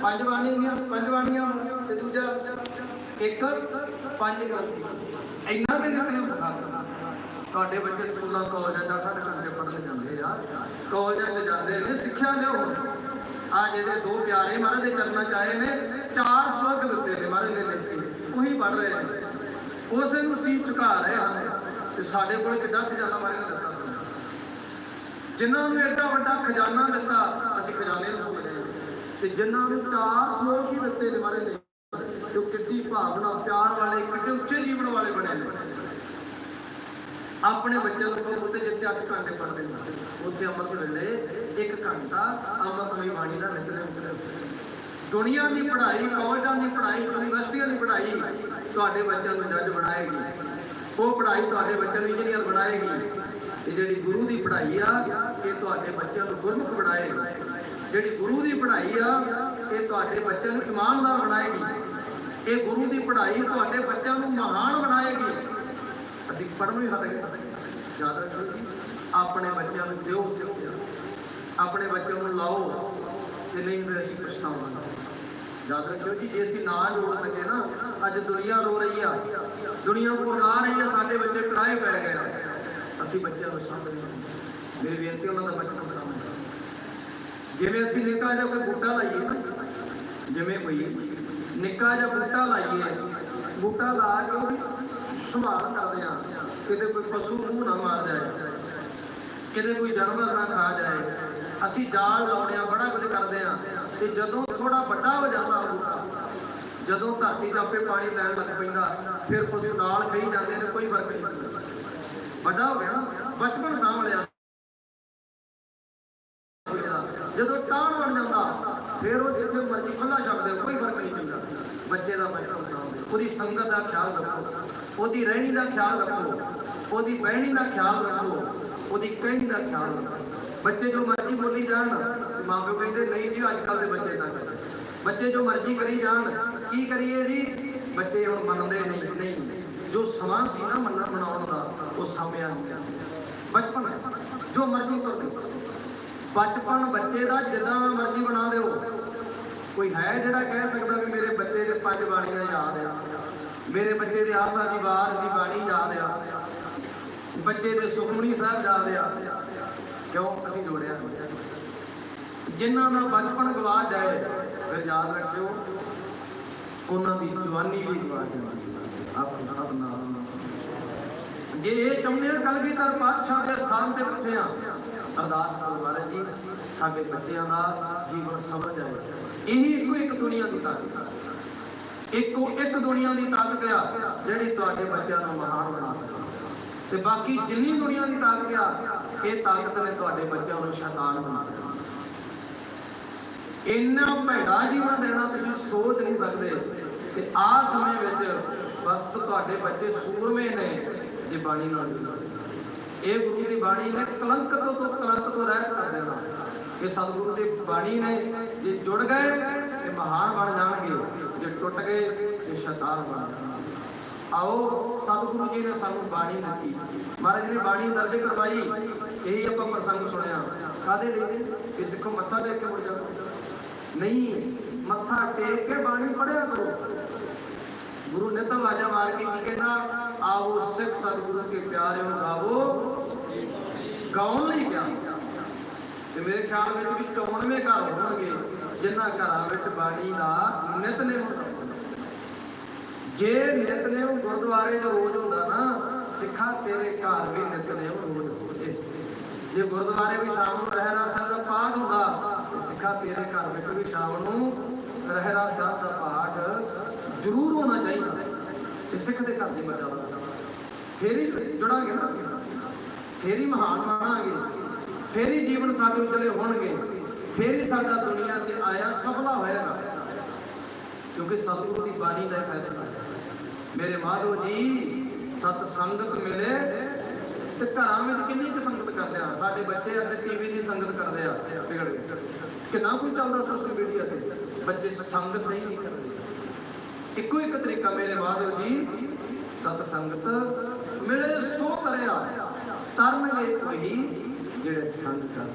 ਪੰਜ ਬਾਣੀ ਦੀਆਂ, ਪੰਜ ਬਾਣੀਆਂ ਤੇ ਦੂਜਾ ਇੱਕ, ਪੰਜ ਗ੍ਰੰਥੀ। ਇੰਨਾ ਤੇ ਨਿਤਨੇਮ ਸਿਖਾ ਦਿਓ। ਤੁਹਾਡੇ ਬੱਚੇ ਸਕੂਲਾਂ, ਕਾਲਜਾਂ ਦਾ ਅੱਠ ਘੰਟੇ ਪੜ੍ਹਨ ਜਾਂਦੇ ਆ, ਕਾਲਜਾਂ 'ਚ ਜਾਂਦੇ ਨੇ, ਸਿੱਖਿਆ ਲਿਓ ਆ ਜਿਹੜੇ ਦੋ ਪਿਆਰੇ ਮਹਾਰਾਜ ਦੇ ਚਰਨਾਂ 'ਚ ਨੇ, ਚਾਰ ਸ਼ਲੋਕ ਦਿੱਤੇ ਨੇ ਮਹਾਰਾਜ ਨੇ ਲਿਖ ਕੇ। ਉਹੀ ਪੜ੍ਹ ਰਹੇ ਨੇ। ਉਸੇ ਨੂੰ ਸੀ ਝੁਕਾ ਰਹੇ ਹਨ ਤੇ ਸਾਡੇ ਕੋਲ ਕਿੱਡਾ ਖਜ਼ਾਨਾ ਮਹਾਰਾਜ ਨੇ ਦਿੱਤਾ ਜਿਨ੍ਹਾਂ ਨੂੰ ਐਡਾ ਵੱਡਾ ਖਜ਼ਾਨਾ ਦਿੱਤਾ, ਅਸੀਂ ਖਜ਼ਾਨੇ ਨੂੰ ਭੁੱਲ ਗਏ। ਤੇ ਜਿਨ੍ਹਾਂ ਨੂੰ ਚਾਰ ਸ਼ਲੋਕ ਹੀ ਦਿੱਤੇ ਨੇ ਮਹਾਰਾਜ ਨੇ ਜੋ ਕਿੱਡੀ ਭਾਵਨਾ, ਪਿਆਰ ਵਾਲੇ, ਕਿੱਡੇ ਉੱਚੇ ਜੀਵਨ ਵਾਲੇ ਬਣੇ ਨੇ। ਆਪਣੇ ਬੱਚਿਆਂ ਨੂੰ ਕਹੋ ਉੱਤੇ ਜਿੱਥੇ 8 ਘੰਟੇ ਪੜ੍ਹਦੇ ਨੇ ਉੱਥੇ ਅੰਮ੍ਰਿਤ ਵੇਲੇ 1 ਘੰਟਾ ਅੰਮ੍ਰਿਤਮਈ ਬਾਣੀ ਦਾ ਨਿਤਨੇਮ ਕਰੋ ਦੁਨੀਆ ਦੀ ਪੜ੍ਹਾਈ, ਕਾਲਜਾਂ ਦੀ ਪੜ੍ਹਾਈ, ਯੂਨੀਵਰਸਿਟੀਆਂ ਦੀ ਪੜ੍ਹਾਈ ਤੁਹਾਡੇ ਬੱਚਿਆਂ ਨੂੰ ਜੱਜ ਬਣਾਏਗੀ। ਉਹ ਪੜ੍ਹਾਈ ਤੁਹਾਡੇ ਬੱਚਿਆਂ ਨੂੰ ਇੰਜੀਨੀਅਰ ਬਣਾਏਗੀ। ਤੇ ਜਿਹੜੀ ਗੁਰੂ ਦੀ ਪੜ੍ਹਾਈ ਆ, ਇਹ ਤੁਹਾਡੇ ਬੱਚਿਆਂ ਨੂੰ ਗੁਰਮੁਖ ਬਣਾਏਗੀ। ਜਿਹੜੀ ਗੁਰੂ ਦੀ ਪੜ੍ਹਾਈ ਆ, ਇਹ ਤੁਹਾਡੇ ਬੱਚਿਆਂ ਨੂੰ ਇਮਾਨਦਾਰ ਬਣਾਏਗੀ। ਇਹ ਗੁਰੂ ਦੀ ਪੜ੍ਹਾਈ ਤੁਹਾਡੇ ਬੱਚਿਆਂ ਨੂੰ ਮਹਾਨ ਬਣਾਏਗੀ ਅਸੀਂ ਪੜ੍ਹਨ ਵੀ ਹਟ ਗਏ ਯਾਦ ਰੱਖੋ ਆਪਣੇ ਬੱਚਿਆਂ ਨੂੰ ਦਿਓ ਸਿੱਖਿਆ। ਆਪਣੇ ਬੱਚਿਆਂ ਨੂੰ ਲਾਓ ਤੇ ਨਹੀਂ ਫਿਰ ਅਸੀਂ ਪਛਤਾਵਾਂਗੇ। ਯਾਦ ਰੱਖਿਓ ਜੀ, ਜੇ ਅਸੀਂ ਨਾ ਜੋੜ ਸਕੇ ਨਾ, ਅੱਜ ਦੁਨੀਆ ਰੋ ਰਹੀ ਆ। ਦੁਨੀਆ ਪੁਰਲਾ ਰਹੀ ਆ ਸਾਡੇ ਬੱਚੇ ਕੜਾਏ ਪੈ ਗਏ ਆ। ਅਸੀਂ ਬੱਚਿਆਂ ਨੂੰ ਸਾਂਭਦੇ ਮੇਰੀ ਬੇਨਤੀ ਉਹਨਾਂ ਦਾ ਬਚਪਨ ਸਾਂਭਣਾ ਜਿਵੇਂ ਅਸੀਂ ਨਿੱਕਾ ਜਿਹਾ ਕੋਈ ਬੂਟਾ ਲਾਈਏ ਜਿਵੇਂ ਕੋਈ ਨਿੱਕਾ ਜਿਹਾ ਬੂਟਾ ਲਾਈਏ, ਬੂਟਾ ਲਾ ਕੇ ਉਹਦੀ ਸੰਭਾਲ ਕਰਦੇ ਆ ਕਿਤੇ ਕੋਈ ਪਸ਼ੂ ਮੂੰਹ ਨਾ ਮਾਰ ਜਾਏ, ਕਿਤੇ ਕੋਈ ਜਾਨਵਰ ਨਾ ਖਾ ਜਾਏ। ਅਸੀਂ ਜਾਲ ਲਾਉਣੇ ਆ, ਬੜਾ ਕੁਝ ਕਰਦੇ ਆ ਤੇ ਜਦੋਂ ਥੋੜਾ ਵੱਡਾ ਹੋ ਜਾਂਦਾ ਉਹ, ਜਦੋਂ ਧਰਤੀ 'ਚ ਆਪੇ ਪਾਣੀ ਲੈਣ ਲੱਗ ਪੈਂਦਾ, ਫਿਰ ਪਸ਼ੂ ਨਾਲ ਖਾਈ ਜਾਂਦੇ ਨੇ, ਕੋਈ ਫ਼ਰਕ ਨਹੀਂ ਪੈਂਦਾ। ਵੱਡਾ ਹੋ ਗਿਆ ਨਾ, ਬਚਪਨ ਸਾਂਭ ਲਿਆ। ਜਦੋਂ ਟਾਣ ਬਣ ਜਾਂਦਾ, ਫਿਰ ਉਹ ਜਿੱਥੇ ਮਰਜ਼ੀ ਖੁੱਲਾ ਛੱਡ ਦਿਓ, ਕੋਈ ਫ਼ਰਕ ਨਹੀਂ ਪੈਂਦਾ। ਬੱਚੇ ਦਾ ਬਚਪਨ ਸਾਂਭਦੇ ਉਹਦੀ ਸੰਗਤ ਦਾ ਖਿਆਲ ਰੱਖੋ। ਉਹਦੀ ਰਹਿਣੀ ਦਾ ਖਿਆਲ ਰੱਖੋ। ਉਹਦੀ ਬਹਿਣੀ ਦਾ ਖਿਆਲ ਰੱਖੋ। ਉਹਦੀ ਕਹਿਣੀ ਦਾ ਖਿਆਲ ਰੱਖੋ। ਬੱਚੇ ਜੋ ਮਰਜ਼ੀ ਬੋਲੀ ਜਾਣ ਤੇ ਮਾਂ ਪਿਓ ਕਹਿੰਦੇ, ਨਹੀਂ ਜੀ ਅੱਜ ਕੱਲ ਦੇ ਬੱਚੇ ਤਾਂ ਬੱਚੇ ਜੋ ਮਰਜ਼ੀ ਕਰੀ ਜਾਣ, ਕੀ ਕਰੀਏ ਜੀ? ਬੱਚੇ ਹੁਣ ਮੰਨਦੇ ਨਹੀਂ ਨਹੀਂ। ਜੋ ਸਮਾਂ ਸੀ ਨਾ ਮੰਨਣ ਬਣਾਉਣ ਦਾ, ਉਹ ਸਮਿਆ ਨਹੀਂ ਸੀ ਬਚਪਨ ਜੋ ਮਰਜ਼ੀ ਕਰ। ਬਚਪਨ ਬੱਚੇ ਦਾ ਜਿੱਦਾਂ ਦਾ ਮਰਜ਼ੀ ਬਣਾ ਦਿਓ। ਕੋਈ ਹੈ ਜਿਹੜਾ ਕਹਿ ਸਕਦਾ ਵੀ ਮੇਰੇ ਬੱਚੇ ਦੇ ਪੰਜ ਬਾਣੀਆਂ ਯਾਦ ਆ। ਮੇਰੇ ਬੱਚੇ ਦੇ ਆਸਾ ਦੀ ਵਾਰ ਦੀ ਬਾਣੀ ਯਾਦ ਆ। ਬੱਚੇ ਦੇ ਸੁਖਮਨੀ ਸਾਹਿਬ ਯਾਦ ਆ। ਕਿਉਂ? ਅਸੀਂ ਜੋੜਿਆ। ਜਿਨ੍ਹਾਂ ਦਾ ਬਚਪਨ ਗਵਾ ਜਾਏ, ਫਿਰ ਯਾਦ ਰੱਖਿਓ, ਉਹਨਾਂ ਦੀ ਜਵਾਨੀ ਵੀ ਗਵਾ ਜਾਏ ਆਪ ਸਭ ਨਾਲ ਜੇ ਇਹ ਚਾਹੁੰਦੇ ਆ, ਕਲਗੀਧਰ ਪਾਤਸ਼ਾਹ ਦੇ ਸਥਾਨ ਤੇ ਪੁੱਛੇ ਆ, ਅਰਦਾਸ ਕਰੋ ਮਹਾਰਾਜ ਜੀ, ਸਾਡੇ ਬੱਚਿਆਂ ਦਾ ਜੀਵਨ ਸਮਝ ਜਾਏ। ਇਹੀ ਇੱਕੋ ਇੱਕ ਦੁਨੀਆ ਦੀ ਤਾਕਤ ਆ। ਇੱਕੋ ਇੱਕ ਦੁਨੀਆ ਦੀ ਤਾਕਤ ਆ ਜਿਹੜੀ ਤੁਹਾਡੇ ਬੱਚਿਆਂ ਨੂੰ ਮਹਾਨ ਬਣਾ ਸਕਦੀ ਤੇ ਬਾਕੀ ਜਿੰਨੀ ਦੁਨੀਆ ਦੀ ਤਾਕਤ ਆ, ਇਹ ਤਾਕਤ ਨੇ ਤੁਹਾਡੇ ਬੱਚਿਆਂ ਨੂੰ ਸ਼ੈਤਾਨ ਬਣਾ ਦੇਣਾ ਇੰਨਾ ਭੈੜਾ ਜੀਵਨ ਦੇਣਾ ਤੁਸੀਂ ਸੋਚ ਨਹੀਂ ਸਕਦੇ ਤੇ ਆ ਸਮੇਂ ਵਿੱਚ ਬਸ ਤੁਹਾਡੇ ਬੱਚੇ ਸੂਰਮੇ ਨੇ ਜੇ ਬਾਣੀ ਨਾਲ ਇਹ ਗੁਰੂ ਦੀ ਬਾਣੀ ਨੇ ਕਲੰਕ ਤੋਂ ਤੋਂ ਕਲੰਕ ਤੋਂ ਰਹਿਤ ਕਰ ਦੇਣਾ। ਇਹ ਸਤਿਗੁਰੂ ਦੀ ਬਾਣੀ ਨੇ ਜੇ ਜੁੜ ਗਏ ਤੇ ਮਹਾਨ ਬਣ ਜਾਣਗੇ, ਜੇ ਟੁੱਟ ਗਏ ਤੇ ਸ਼ੈਤਾਨ ਬਣ ਜਾਣਗੇ। ਆਓ, ਸਤਿਗੁਰੂ ਜੀ ਨੇ ਸਾਨੂੰ ਬਾਣੀ ਦਿੱਤੀ। ਮਹਾਰਾਜ ਨੇ ਬਾਣੀ ਦਰਜ ਕਰਵਾਈ। ਇਹੀ ਆਪਾਂ ਪ੍ਰਸੰਗ ਸੁਣਿਆ। ਕਾਦੇ ਲਈ? ਕਿ ਸਿੱਖੋ, ਮੱਥਾ ਟੇਕ ਕੇ ਮੁੜ ਜਾਓ। ਨਹੀਂ, ਮੱਥਾ ਟੇਕ ਕੇ ਬਾਣੀ ਪੜਿਆ ਕਰੋ। ਗੁਰੂ ਨੇ ਤਾਂ ਆਵਾਜ਼ਾਂ ਮਾਰ ਕੇ ਕੀ ਕਹਿੰਦਾ ਆਓ ਸਿੱਖ ਸਤਿਗੁਰੂ ਕੇ ਪਿਆਰਿਓ ਗਾਵੋ ਗਾਉਣ ਲਈ ਗਿਆ ਤੇ ਮੇਰੇ ਖਿਆਲ ਵਿੱਚ ਵੀ 94 ਘਰ ਹੋਣਗੇ, ਜਿਨ੍ਹਾਂ ਘਰਾਂ ਵਿੱਚ ਬਾਣੀ ਦਾ ਨਿਤਨੇਮ ਹੁੰਦਾ। ਜੇ ਨਿਤਨੇਮ ਗੁਰਦੁਆਰੇ 'ਚ ਰੋਜ਼ ਹੁੰਦਾ ਨਾ, ਸਿੱਖਾ ਤੇਰੇ ਘਰ ਵੀ ਨਿਤਨੇਮ ਰੋਜ਼ ਹੋਵੇ ਜੇ। ਗੁਰਦੁਆਰੇ ਵੀ ਸ਼ਾਮ ਨੂੰ ਰਹਿਰਾ ਸਾਹਿਬ ਦਾ ਪਾਠ ਹੁੰਦਾ, ਤੇ ਸਿੱਖਾ ਤੇਰੇ ਘਰ ਵਿੱਚ ਵੀ ਸ਼ਾਮ ਨੂੰ ਰਹਿਰਾ ਸਾਹਿਬ ਦਾ ਪਾਠ ਜ਼ਰੂਰ ਹੋਣਾ ਚਾਹੀਦਾ ਇਹ ਸਿੱਖ ਦੇ ਘਰ ਦੀ ਮਰਜ਼ਾਦਾ ਫੇਰ ਹੀ ਜੁੜਾਂਗੇ ਨਾ ਅਸੀਂ। ਫੇਰ ਹੀ ਮਹਾਨ ਬਣਾਂਗੇ। ਫੇਰ ਹੀ ਜੀਵਨ ਸਾਡੇ ਉਤਲੇ ਹੋਣਗੇ। ਫੇਰ ਹੀ ਸਾਡਾ ਦੁਨੀਆ ਤੇ ਆਇਆ ਸਫਲਾ ਹੋਏਗਾ। ਕਿਉਂਕਿ ਸਤਿਗੁਰੂ ਦੀ ਬਾਣੀ ਦਾ ਇਹ ਫੈਸਲਾ ਹੈ। ਮੇਰੇ ਮਾਧੋ ਜੀ, ਸਤ ਸੰਗਤ ਮਿਲੇ ਤੇ ਘਰਾਂ ਵਿੱਚ ਕਿੰਨੀ ਕੁ ਸੰਗਤ ਕਰਦੇ ਆ? ਸਾਡੇ ਬੱਚੇ ਅੱਜ ਟੀਵੀ ਦੀ ਸੰਗਤ ਕਰਦੇ ਆ। ਵਿਗੜ ਗਏ। ਕਿ ਨਾ ਕੋਈ ਚੱਲਦਾ ਸੋਸ਼ਲ ਮੀਡੀਆ ਤੇ? ਬੱਚੇ ਸੰਗ ਸਹੀ ਨਹੀਂ ਕਰਦੇ। ਇੱਕੋ ਇੱਕ ਤਰੀਕਾ ਮੇਰੇ ਮਾਧੋ ਜੀ, ਸਤ ਸੰਗਤ ਮਿਲੇ, ਸੋ ਤਰਿਆ ਤਰਨਗੇ ਕੋਈ। ਜਿਹੜੇ ਸੰਗ ਕਰਨ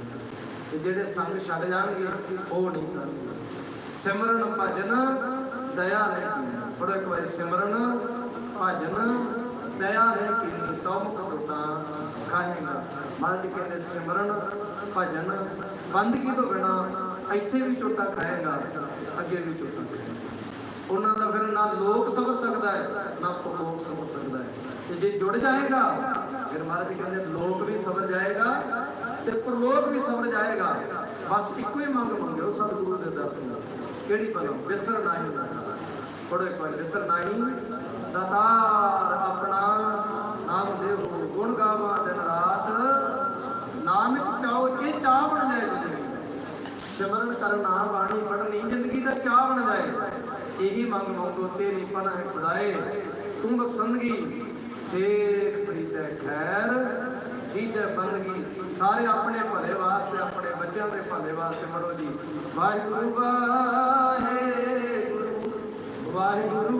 ਤੇ ਜਿਹੜੇ ਸੰਗ ਛੱਡ ਜਾਣਗੇ, ਉਹ ਨਹੀਂ ਕਰਨਗੇ। ਸਿਮਰਨ ਭਜਨ ਦਇਆ ਨੇ ਕੀਤੀ ਪੜੋ ਇੱਕ ਵਾਰੀ, ਸਿਮਰਨ ਭਜਨ ਦਇਆ ਨੇ ਕੀਤੀ ਤੁਮ ਕਰਤਾ ਖਾਏਗਾ ਮਹਾਰਾਜ ਕਹਿੰਦੇ, ਸਿਮਰਨ ਭਜਨ ਬੰਦਗੀ ਤੋਂ ਬਿਨਾ ਇੱਥੇ ਵੀ ਝੋਟਾ ਖਾਏਗਾ, ਅੱਗੇ ਵੀ ਝੋਟਾ ਖਾਏਗਾ। ਉਹਨਾਂ ਦਾ ਫਿਰ ਨਾ ਲੋਕ ਸਮਝ ਸਕਦਾ ਹੈ, ਨਾ ਪਰਲੋਕ ਸਮਝ ਸਕਦਾ ਹੈ। ਤੇ ਜੇ ਜੁੜ ਜਾਏਗਾ ਫਿਰ ਮਹਾਰਾਜ ਜੀ ਕਹਿੰਦੇ, ਲੋਕ ਵੀ ਸਮਝ ਜਾਏਗਾ ਤੇ ਪਰਲੋਕ ਵੀ ਸਮਝ ਜਾਏਗਾ। ਬਸ ਇੱਕੋ ਹੀ ਮੰਗ ਮੰਗਿਓ ਸਤਿਗੁਰੂ ਦੇ ਦਰ ਤੋਂ। ਕਿਹੜੀ ਪਰਮ ਵਿਸਰ ਨਹੀਂ ਪੜੋ ਇੱਕ ਵਾਰ, ਵਿਸਰ ਨਹੀਂ ਦਾਤਾਰ ਆਪਣਾ ਨਾਮ ਦੇਵੋ ਗੁਣ ਗਾਵਾਂ ਦਿਨ ਰਾਤ। ਨਾਨਕ ਚਾਹੋ ਇਹ ਚਾਹ ਬਣ ਜਾਏ ਸਿਮਰਨ ਕਰਨਾ ਬਾਣੀ ਪੜਨੀ ਜ਼ਿੰਦਗੀ ਦਾ ਚਾਹ ਬਣ ਜਾਏ। ਇਹੀ ਮੰਗ ਮੰਗੋ, ਤੇਰੀ ਪਨਾ ਖੁਦਾਏ ਤੂੰ ਬਖਸ਼ੰਦਗੀ ਸੇਖ ਪ੍ਰੀਤੈ ਖੈਰ ਦੀਜੈ ਬੰਦਗੀ। ਸਾਰੇ ਆਪਣੇ ਭਲੇ ਵਾਸਤੇ, ਆਪਣੇ ਬੱਚਿਆਂ ਦੇ ਭਲੇ ਵਾਸਤੇ ਪੜੋ ਜੀ। ਵਾਹਿਗੁਰੂ ਵਾਹਿਗੁਰੂ ਵਾਹਿਗੁਰੂ ਵਾਹਿਗੁਰੂ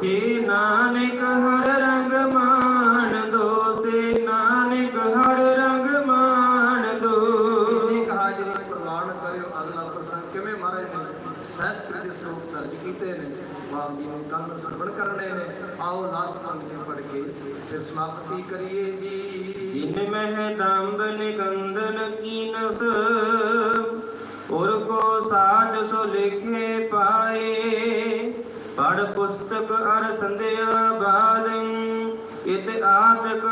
ਸੇ ਨਾਨਕ ਹਰ ਰੰਗ ਮਾਣ ਦੋ ਸੇ ਨਾਨਕ ਹਰ ਰੰਗ ਮਾਣ ਦੋ ਇਹ ਕਹਾ ਜੀ ਪ੍ਰਵਾਨ ਕਰਿਓ ਅਗਲਾ ਪ੍ਰਸੰਗ ਕਿਵੇਂ ਮਹਾਰਾਜ ਨੇ? ਸਹਿਸਤ੍ਰ ਦੇ ਸਰੂਪ ਦਰਜ ਕੀਤੇ ਨੇ। ਬਾਪ ਜੀ ਨੂੰ ਕੰਨ ਸਰਵਣ ਕਰਨੇ ਨੇ। ਆਓ ਲਾਸਟ ਪੰਕਤੀਆਂ ਪੜ੍ਹ ਕੇ ਫਿਰ ਸਮਾਪਤੀ ਕਰੀਏ ਜੀ। ਜਿਨ ਮਹਿ ਦੰਬ ਨਿਕੰਦਨ ਕੀਨਸ ਔਰ ਕੋ ਸਾਜ ਸੋ ਲਿਖੇ ਪਾਏ ਪੜ ਪੁਸਤਕ ਅਰ ਸੰਧਿਆ ਬਾਦੰ ਇਤ ਆਤਕ